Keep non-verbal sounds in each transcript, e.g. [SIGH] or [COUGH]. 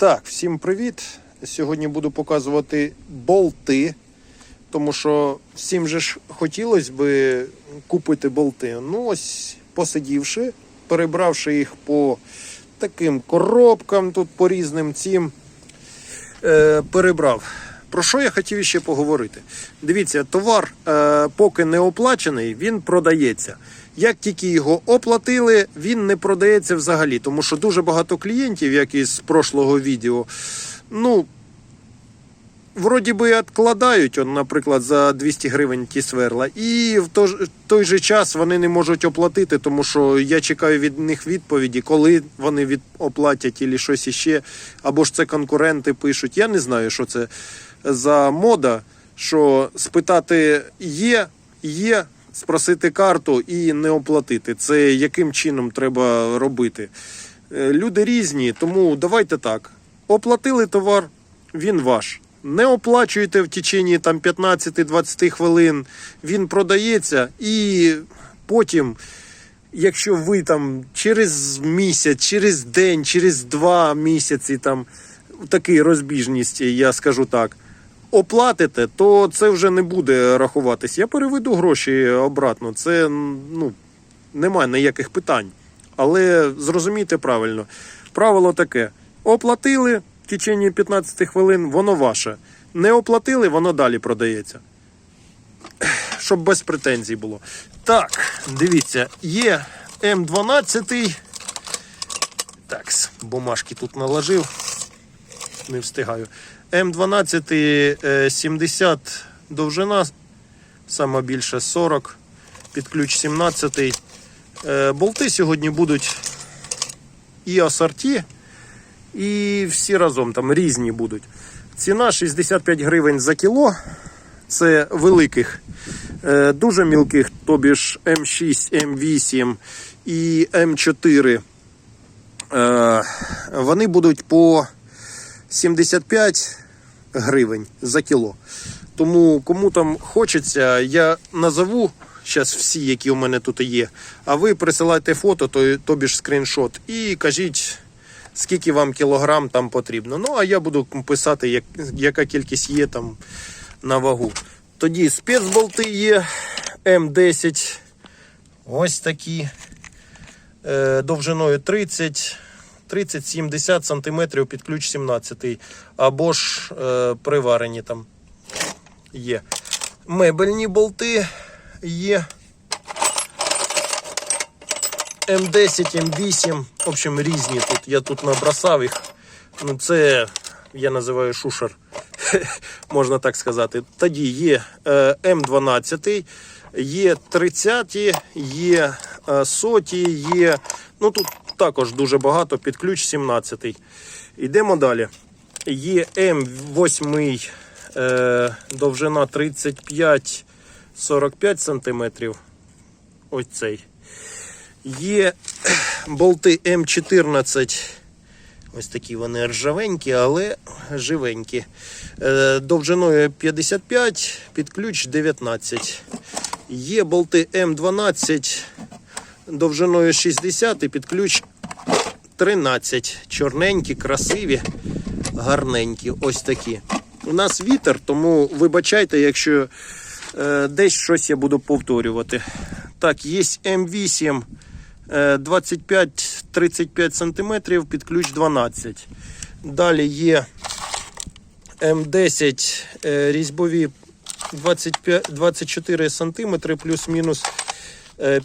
Так, всім привіт. Сьогодні буду показувати болти, тому що всім же ж хотілося би купити болти. Ну, ось посидівши, перебравши їх по таким коробкам, тут по різним цим, е, перебрав. Про що я хотів ще поговорити? Дивіться, товар, е, поки не оплачений, він продається. Як тільки його оплатили, він не продається взагалі, тому що дуже багато клієнтів, як із прошлого відео, ну, вроді би відкладають, он, наприклад, за 200 гривень ті сверла, і в той, же час вони не можуть оплатити, тому що я чекаю від них відповіді, коли вони оплатять і щось іще, або ж це конкуренти пишуть. Я не знаю, що це за мода, що спитати є, є, спросити карту і не оплатити. Це яким чином треба робити? Е, Люди різні, тому давайте так. Оплатили товар, він ваш. Не оплачуєте в течение там 15-20 хвилин, він продається, і потім, якщо ви там через місяць, через день, через два місяці, там такий розбіжність, я скажу так, оплатите, то це вже не буде рахуватись. Я переведу гроші обратно. Це ну, немає ніяких питань. Але зрозумійте правильно, правило таке: оплатили в течение 15 хвилин, воно ваше. Не оплатили, воно далі продається. Щоб без претензій було. Так, дивіться, є М12. Так, бумажки тут наложив. Не встигаю. М12 е, 70 довжина, сама більша 40, під ключ 17. Е, Болти сьогодні будуть і асорті, і всі разом там різні будуть. Ціна 65 гривень за кіло. Це великих, Е, дуже мілких, тобі ж М6, М8 і М4. Е, Вони будуть по 75 гривень за кіло. Тому кому там хочеться, я назову зараз всі, які у мене тут є. А ви присилайте фото, то, тобі ж скріншот, і кажіть, скільки вам кілограм там потрібно. Ну, а я буду писати, як, яка кількість є там на вагу. Тоді спецболти є М10. Ось такі. Е, довжиною 30. 30-70 см під ключ 17 або ж е, приварені там є. Мебельні болти є. М10, М8, в общем, різні тут. Я тут набросав їх. Ну, це я називаю шушер, [LAUGHS] можна так сказати. Тоді є е, М12, є 30, є е, соті, є. Ну тут також дуже багато під ключ 17. Йдемо далі. Є М8 е, довжина 35-45 см. Ось цей. Є болти М14. Ось такі вони ржавенькі, але живенькі. Е, Довжиною 55, під ключ 19. Є болти М12 довжиною 60 і під ключ 13. Чорненькі, красиві, гарненькі. Ось такі. У нас вітер, тому вибачайте, якщо е, десь щось я буду повторювати. Так, є М8 е, 25-35 см під ключ 12. Далі є М10 е, різьбові 25, 24 см плюс-мінус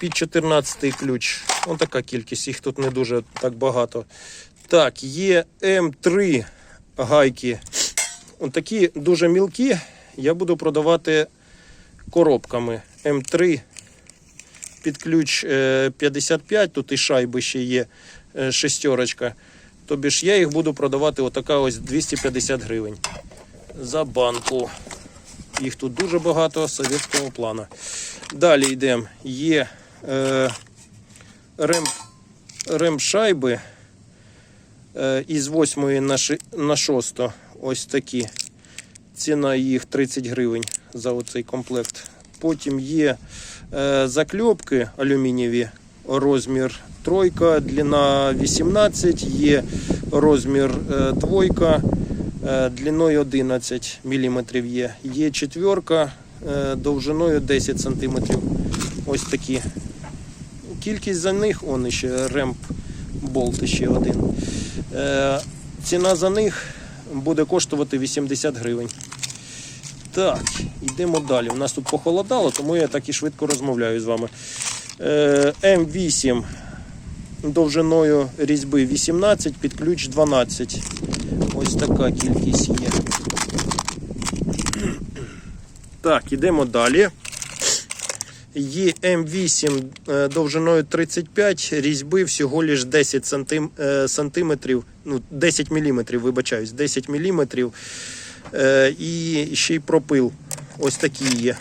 під 14 ключ. Ось така кількість, їх тут не дуже так багато. Так, є М3 гайки. Ось такі дуже мілкі. Я буду продавати коробками. М3 під ключ е, 55, тут і шайби ще є е, шестерочка. Тобі ж я їх буду продавати отака ось 250 гривень за банку. Їх тут дуже багато совєтського плану. Далі йдемо. Є е, рем, рем шайби е, із 8 на, ши- на 6. Ось такі. Ціна їх 30 гривень за оцей комплект. Потім є е, закльопки алюмінієві, розмір тройка, длина 18, є розмір е, двойка, длиною 11 мм є. Є четверка е, довжиною 10 см. Ось такі. Кількість за них, он ще ремп болт ще один. Е, ціна за них буде коштувати 80 гривень. Так, йдемо далі. У нас тут похолодало, тому я так і швидко розмовляю з вами. Е, М8 довжиною різьби 18, під ключ 12. Ось така кількість є. Так, йдемо далі. Є М8 е, довжиною 35, різьби всього лиш 10 сантим, е, сантиметрів, ну 10 міліметрів, вибачаюсь, 10 міліметрів. Е, і ще й пропил. Ось такі є.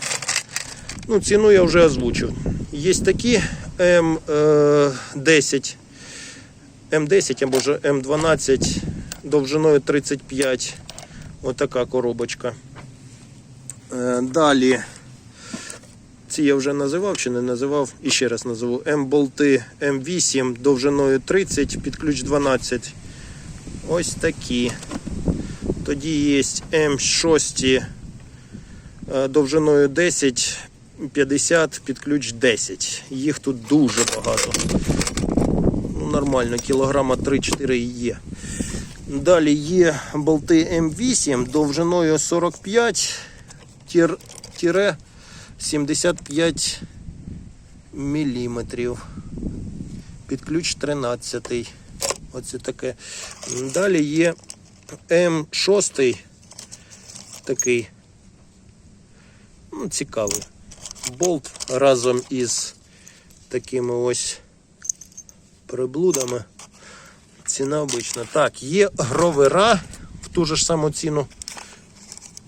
Ну, ціну я вже озвучив. Є такі М10, М10 або ж М12 довжиною 35. Отака коробочка. Е, Далі. Ці я вже називав чи не називав. І ще раз назову. М-болти М8 довжиною 30, під ключ 12. Ось такі. Тоді є М6 е, довжиною 10, 50, під ключ 10. Їх тут дуже багато. Ну, нормально, кілограма 3-4 є. Далі є болти М8 довжиною 45 тір, тіре 75 міліметрів. Під ключ 13. Оце таке. Далі є М6 такий. Ну, цікавий. Болт разом із такими ось приблудами. Ціна обична. Так, є гровера в ту ж саму ціну.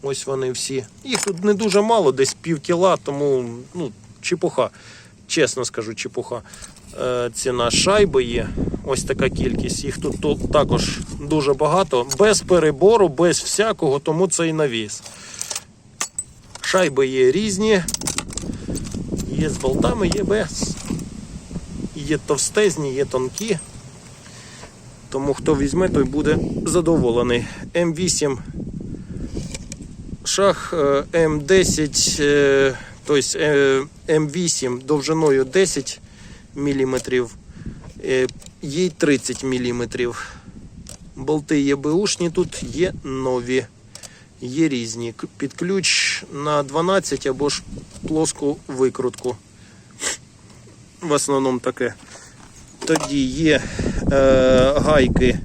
Ось вони всі. Їх тут не дуже мало, десь пів кіла, тому ну, чепуха. Чесно скажу, чепуха. Е, ціна шайби є. Ось така кількість. Їх тут, тут також дуже багато. Без перебору, без всякого, тому це і навіс. Шайби є різні. Є з болтами, є без. Є товстезні, є тонкі. Тому хто візьме, той буде задоволений. М8 шах е, М10, е, тобто е, М8 довжиною 10 мм, є й 30 мм. Болти є беушні тут, є нові, є різні. Під ключ на 12 або ж плоску викрутку. В основному таке. Тоді є е, гайки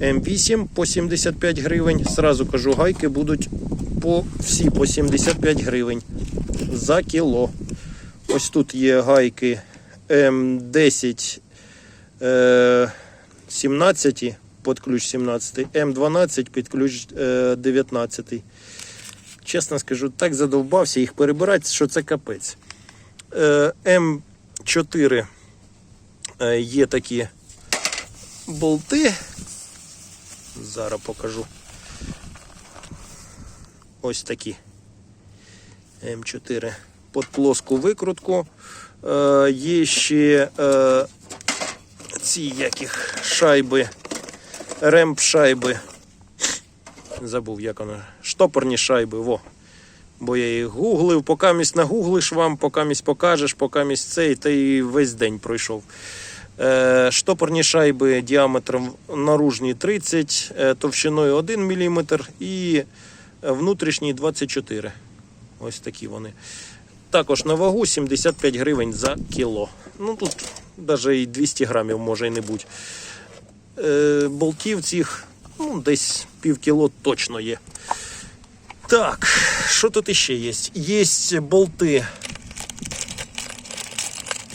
М8 по 75 гривень. Сразу кажу, гайки будуть по всі по 75 гривень за кіло. Ось тут є гайки М10 е, 17 під ключ 17, М12 під ключ е, 19. Чесно скажу, так задовбався їх перебирати, що це капець. Е, М4 е, є такі болти. Зараз покажу. Ось такі. М4 під плоску викрутку. Е, є ще е, ці яких шайби, ремп шайби. Забув, як воно. Штопорні шайби, во. Бо я їх гуглив, покамість нагуглиш вам, покамість покажеш, покамість цей, та й весь день пройшов. Е, штопорні шайби діаметром наружні 30, е, товщиною 1 мм і внутрішній 24. Ось такі вони. Також на вагу 75 гривень за кіло. Ну тут навіть і 200 грамів може і не бути. Е, болтів цих ну, десь пів кіло точно є. Так, що тут іще є? Є болти,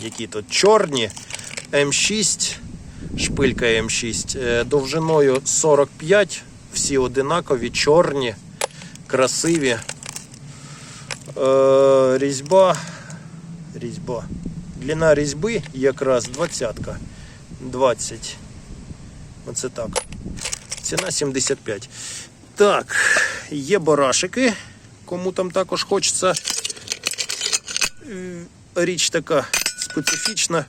які тут чорні, М6, шпилька М6, е, довжиною 45, всі одинакові, чорні, красиві. Е, різьба. Різьба. Длина різьби якраз 20. 20. Оце так. Ціна 75. Так, є барашики. Кому там також хочеться. Е, Річ така специфічна.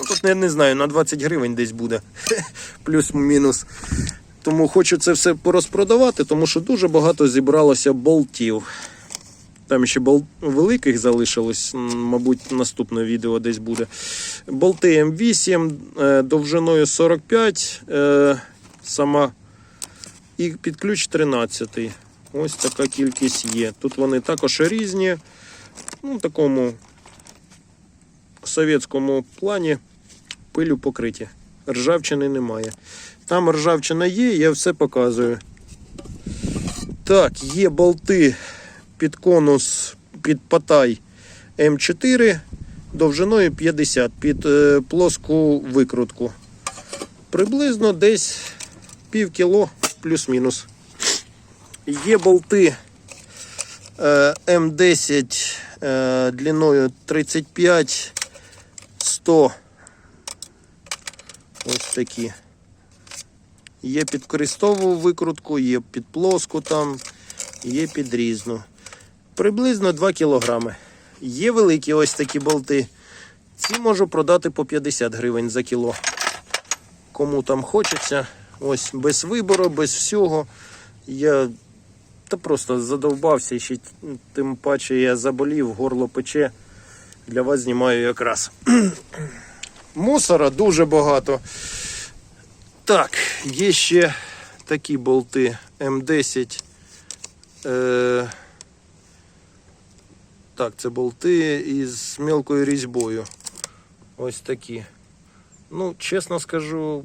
Ну, тут я не знаю, на 20 гривень десь буде. [LAUGHS] Плюс-мінус. Тому хочу це все порозпродавати, тому що дуже багато зібралося болтів. Там ще бол... великих залишилось, мабуть, наступне відео десь буде. Болти М8 е, довжиною 45, е, сама і під ключ 13. Ось така кількість є. Тут вони також різні. Ну, в такому совєтському плані пилю покриті. Ржавчини немає. Там ржавчина є, я все показую. Так, є болти під конус, під патай М4 довжиною 50 під е, плоску викрутку. Приблизно десь пів кіло плюс-мінус. Є болти е, М10 е, длиною 35 100. Ось такі. Є під крестову викрутку, є під плоску там, є під різну. Приблизно 2 кілограми. Є великі ось такі болти. Ці можу продати по 50 гривень за кіло. Кому там хочеться. Ось без вибору, без всього. Я та просто задовбався ще тим паче я заболів, горло пече. Для вас знімаю якраз. Мусора дуже багато. Так, є ще такі болти М10. Е, так, це болти із мелкою різьбою. Ось такі. Ну, чесно скажу,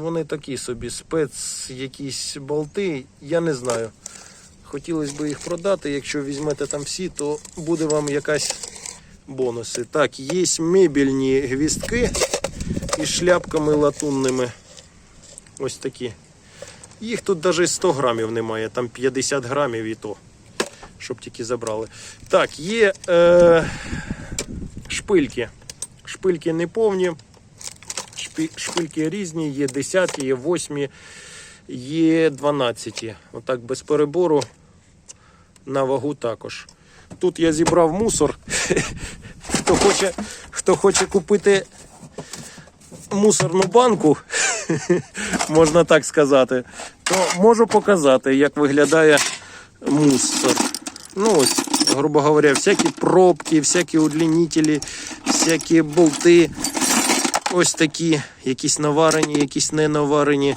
вони такі собі спец, якісь болти, я не знаю. Хотілося б їх продати. Якщо візьмете там всі, то буде вам якась бонуси. Так, є мебельні гвіздки із шляпками латунними. Ось такі. Їх тут навіть 100 грамів немає, там 50 грамів і то, щоб тільки забрали. Так, є е, шпильки. Шпильки не повні. Шпильки різні, є 10, є 8, є 12. Отак без перебору на вагу також. Тут я зібрав мусор. Хто хоче, хто хоче купити мусорну банку, [LAUGHS] можна так сказати, то можу показати, як виглядає мусор. Ну ось, грубо говоря, всякі пробки, всякі удлінителі, всякі болти. Ось такі, якісь наварені, якісь не наварені.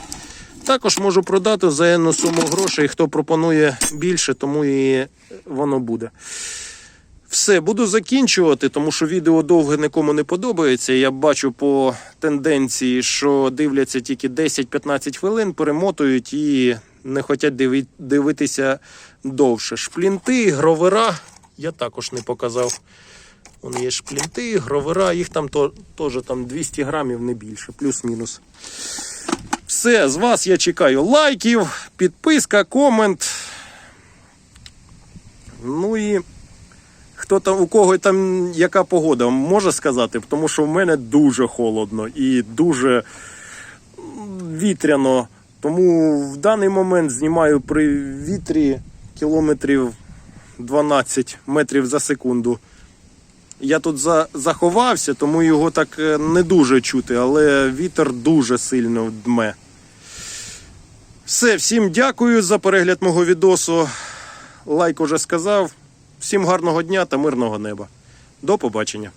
Також можу продати за енну суму грошей. Хто пропонує більше, тому і воно буде. Все, буду закінчувати, тому що відео довге нікому не подобається. Я бачу по тенденції, що дивляться тільки 10-15 хвилин, перемотують і не хочуть диви- дивитися довше. Шплінти, гровера я також не показав. Вон є шплінти, гровера, їх там теж там 200 грамів, не більше, плюс-мінус. Все, з вас я чекаю лайків, підписка, комент. Ну і хто там, у кого там яка погода, може сказати, тому що в мене дуже холодно і дуже вітряно. Тому в даний момент знімаю при вітрі кілометрів 12 метрів за секунду. Я тут за, заховався, тому його так е, не дуже чути, але вітер дуже сильно дме. Все, всім дякую за перегляд мого відосу. Лайк уже сказав. Всім гарного дня та мирного неба. До побачення.